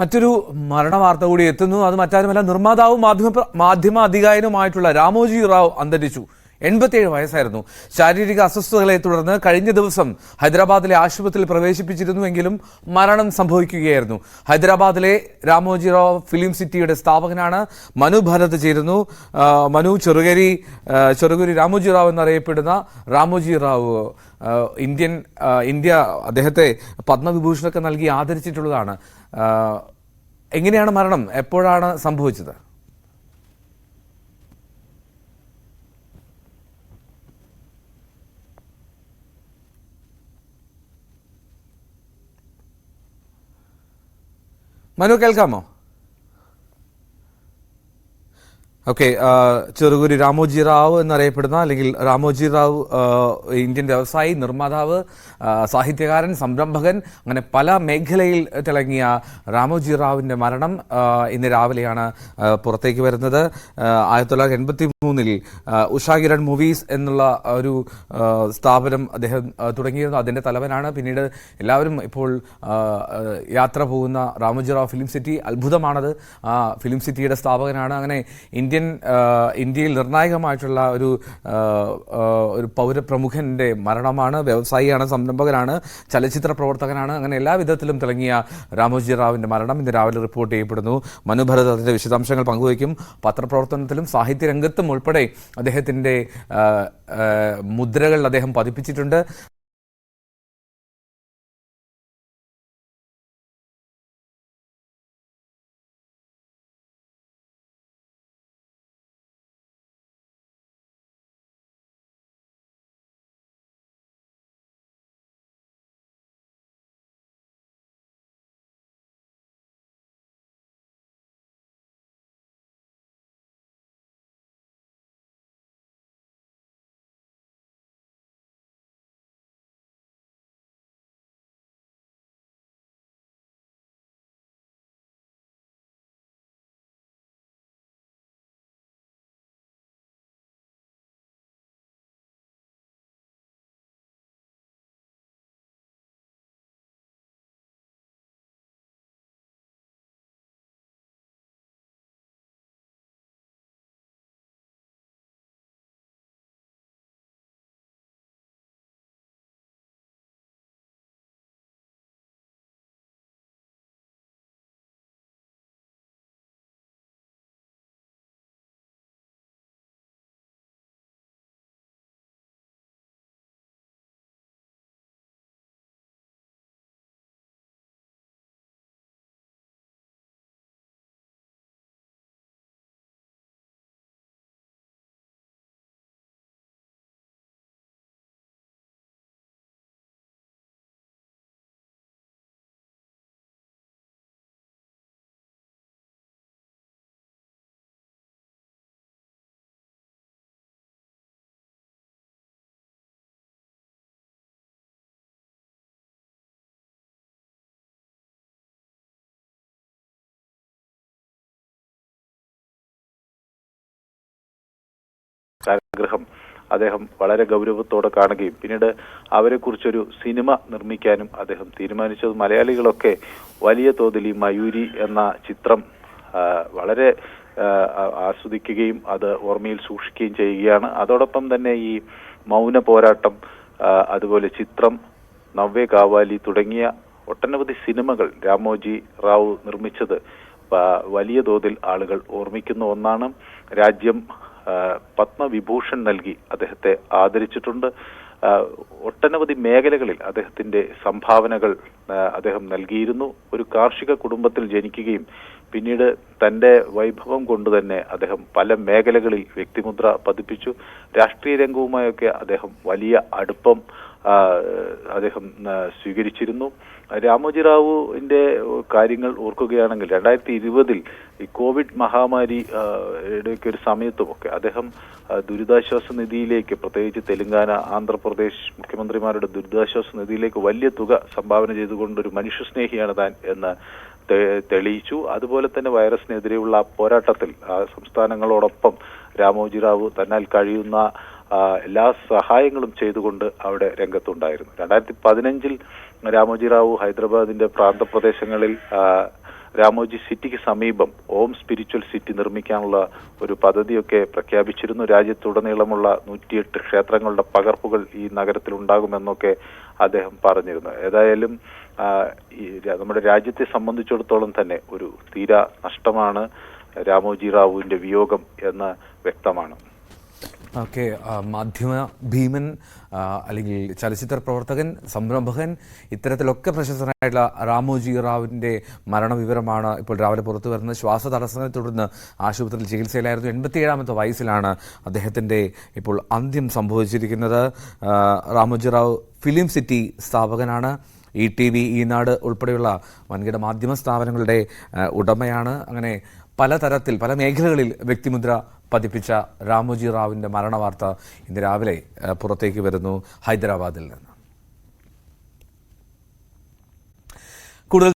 മറ്റൊരു മരണവാർത്ത കൂടി എത്തുന്നു. അത് മറ്റാരുമല്ല നിർമ്മാതാവും മാധ്യമ മാധ്യമ അധികാരിയുമായിട്ടുള്ള രാമോജി റാവു അന്തരിച്ചു. എൺപത്തിയേഴ് വയസ്സായിരുന്നു. ശാരീരിക അസ്വസ്ഥതകളെ തുടർന്ന് കഴിഞ്ഞ ദിവസം ഹൈദരാബാദിലെ ആശുപത്രിയിൽ പ്രവേശിപ്പിച്ചിരുന്നുവെങ്കിലും മരണം സംഭവിക്കുകയായിരുന്നു. ഹൈദരാബാദിലെ രാമോജിറാവ് ഫിലിം സിറ്റിയുടെ സ്ഥാപകനാണ് മനു ഭരത് ചേരുന്നു. മനു ചെറുകരി ചെറുകരി ചെറുകുരി രാമോജി എന്നറിയപ്പെടുന്ന രാമോജി റാവു ഇന്ത്യൻ ഇന്ത്യ അദ്ദേഹത്തെ പത്മവിഭൂഷണൊക്കെ നൽകി ആദരിച്ചിട്ടുള്ളതാണ്. എങ്ങനെയാണ് മരണം? എപ്പോഴാണ് സംഭവിച്ചത്? മനു കേൾക്കാമോ ഓക്കെ ചെറുകുരി രാമോജി റാവു എന്നറിയപ്പെടുന്ന അല്ലെങ്കിൽ രാമോജി റാവു ഇന്ത്യൻ വ്യവസായി നിർമ്മാതാവ് സാഹിത്യകാരൻ സംരംഭകൻ അങ്ങനെ പല മേഖലയിൽ തിളങ്ങിയ രാമോജി റാവുവിന്റെ മരണം ഇന്ന് രാവിലെയാണ് പുറത്തേക്ക് വരുന്നത്. ആയിരത്തി തൊള്ളായിരത്തി എൺപത്തി മൂന്നിൽ ഉഷാകിരൺ മൂവീസ് എന്നുള്ള ഒരു സ്ഥാപനം അദ്ദേഹം തുടങ്ങിയിരുന്നു. അതിന്റെ തലവനാണ്. പിന്നീട് എല്ലാവരും ഇപ്പോൾ യാത്ര പോകുന്ന രാമോജി റാവു ഫിലിം സിറ്റി അത്ഭുതമാണത്. ഫിലിം സിറ്റിയുടെ സ്ഥാപകനാണ്. അങ്ങനെ ഇന്ത്യൻ ഇന്ത്യയിൽ നിർണായകമായിട്ടുള്ള ഒരു ഒരു പൗരപ്രമുഖന്റെ മരണമാണ് വ്യവസായിയാണ് സംരംഭകനാണ് ചലച്ചിത്ര പ്രവർത്തകനാണ് അങ്ങനെ എല്ലാ വിധത്തിലും തിളങ്ങിയ രാമോജി റാവിന്റെ മരണം ഇന്ന് രാവിലെ റിപ്പോർട്ട് ചെയ്യപ്പെടുന്നു. മനുഭരത് അതിന്റെ വിശദാംശങ്ങൾ പങ്കുവയ്ക്കും. പത്രപ്രവർത്തനത്തിലും സാഹിത്യരംഗത്തും ഉൾപ്പെടെ ആ, മുദ്രകൾ അദ്ദേഹം പതിപ്പിച്ചിട്ടുണ്ട്. ആഗ്രഹം അദ്ദേഹം വളരെ ഗൗരവത്തോടെ കാണുകയും പിന്നീട് അവരെക്കുറിച്ചൊരു സിനിമ നിർമ്മിക്കാനും അദ്ദേഹം തീരുമാനിച്ചത്. മലയാളികളൊക്കെ വലിയ തോതിൽ ഈ മയൂരി എന്ന ചിത്രം വളരെ ആസ്വദിക്കുകയും അത് ഓർമ്മയിൽ സൂക്ഷിക്കുകയും ചെയ്യുകയാണ്. അതോടൊപ്പം തന്നെ ഈ മൗന പോരാട്ടം അതുപോലെ ചിത്രം നവ്വേ കാവാലി തുടങ്ങിയ ഒട്ടനവധി സിനിമകൾ രാമോജി റാവു നിർമ്മിച്ചത് വലിയ തോതിൽ ആളുകൾ ഓർമ്മിക്കുന്ന ഒന്നാണ്. രാജ്യം പത്മവിഭൂഷൺ നൽകി അദ്ദേഹത്തെ ആദരിച്ചിട്ടുണ്ട്. ഒട്ടനവധി മേഖലകളിൽ അദ്ദേഹത്തിന്റെ സംഭാവനകൾ അദ്ദേഹം നൽകിയിരുന്നു. ഒരു കാർഷിക കുടുംബത്തിൽ ജനിക്കുകയും പിന്നീട് തന്റെ വൈഭവം കൊണ്ട് തന്നെ അദ്ദേഹം പല മേഖലകളിൽ വ്യക്തിമുദ്ര പതിപ്പിച്ചു. രാഷ്ട്രീയ രംഗവുമായൊക്കെ അദ്ദേഹം വലിയ അടുപ്പം അദ്ദേഹം സ്വീകരിച്ചിരുന്നു. രാമോജി റാവുവിന്റെ കാര്യങ്ങൾ ഓർക്കുകയാണെങ്കിൽ രണ്ടായിരത്തി ഇരുപതിൽ ഈ കോവിഡ് മഹാമാരി ആ, ഒരു സമയത്തുമൊക്കെ അദ്ദേഹം ദുരിതാശ്വാസ നിധിയിലേക്ക് പ്രത്യേകിച്ച് തെലുങ്കാന ആന്ധ്രാപ്രദേശ് മുഖ്യമന്ത്രിമാരുടെ ദുരിതാശ്വാസ നിധിയിലേക്ക് വലിയ തുക സംഭാവന ചെയ്തുകൊണ്ട് ഒരു മനുഷ്യസ്നേഹിയാണ് താൻ എന്ന് തെളിയിച്ചു. അതുപോലെ തന്നെ വൈറസിനെതിരെയുള്ള പോരാട്ടത്തിൽ സംസ്ഥാനങ്ങളോടൊപ്പം രാമോജി റാവു തന്നാൽ കഴിയുന്ന എല്ലാ സഹായങ്ങളും ചെയ്തുകൊണ്ട് അവിടെ രംഗത്തുണ്ടായിരുന്നു. രണ്ടായിരത്തി പതിനഞ്ചിൽ രാമോജി റാവു ഹൈദരാബാദിന്റെ പ്രാന്തപ്രദേശങ്ങളിൽ രാമോജി സിറ്റിക്ക് സമീപം ഓം സ്പിരിച്വൽ സിറ്റി നിർമ്മിക്കാനുള്ള ഒരു പദ്ധതിയൊക്കെ പ്രഖ്യാപിച്ചിരുന്നു. രാജ്യത്തുടനീളമുള്ള നൂറ്റിയെട്ട് ക്ഷേത്രങ്ങളുടെ പകർപ്പുകൾ ഈ നഗരത്തിൽ ഉണ്ടാകുമെന്നൊക്കെ അദ്ദേഹം പറഞ്ഞിരുന്നു. ഏതായാലും ഈ നമ്മുടെ രാജ്യത്തെ സംബന്ധിച്ചിടത്തോളം തന്നെ ഒരു തീരാ നഷ്ടമാണ് രാമോജി റാവുവിന്റെ വിയോഗം എന്ന് വ്യക്തമാണ്. ഓക്കെ മാധ്യമ ഭീമൻ അല്ലെങ്കിൽ ചലച്ചിത്ര പ്രവർത്തകൻ സംരംഭകൻ ഇത്തരത്തിലൊക്കെ പ്രശസ്തനായിട്ടുള്ള രാമോജി റാവുവിന്റെ മരണവിവരമാണ് ഇപ്പോൾ രാവിലെ പുറത്തു വരുന്നത്. ശ്വാസ തടസ്സങ്ങളെ തുടർന്ന് ആശുപത്രിയിൽ ചികിത്സയിലായിരുന്നു. എൺപത്തിയേഴാമത്തെ വയസ്സിലാണ് അദ്ദേഹത്തിന്റെ ഇപ്പോൾ അന്ത്യം സംഭവിച്ചിരിക്കുന്നത്. രാമോജി റാവു ഫിലിം സിറ്റി സ്ഥാപകനാണ്. ഇ ടി വി ഈനാട് ഉൾപ്പെടെയുള്ള വൻകിട മാധ്യമ സ്ഥാപനങ്ങളുടെ ഉടമയാണ്. അങ്ങനെ പലതരത്തിൽ പല മേഖലകളിൽ വ്യക്തിമുദ്ര പതിപ്പിച്ച രാമോജി റാവുവിന്റെ മരണവാർത്ത ഇന്ന് രാവിലെ പുറത്തേക്ക് വരുന്നു ഹൈദരാബാദിൽ നിന്ന്. കൂടുതൽ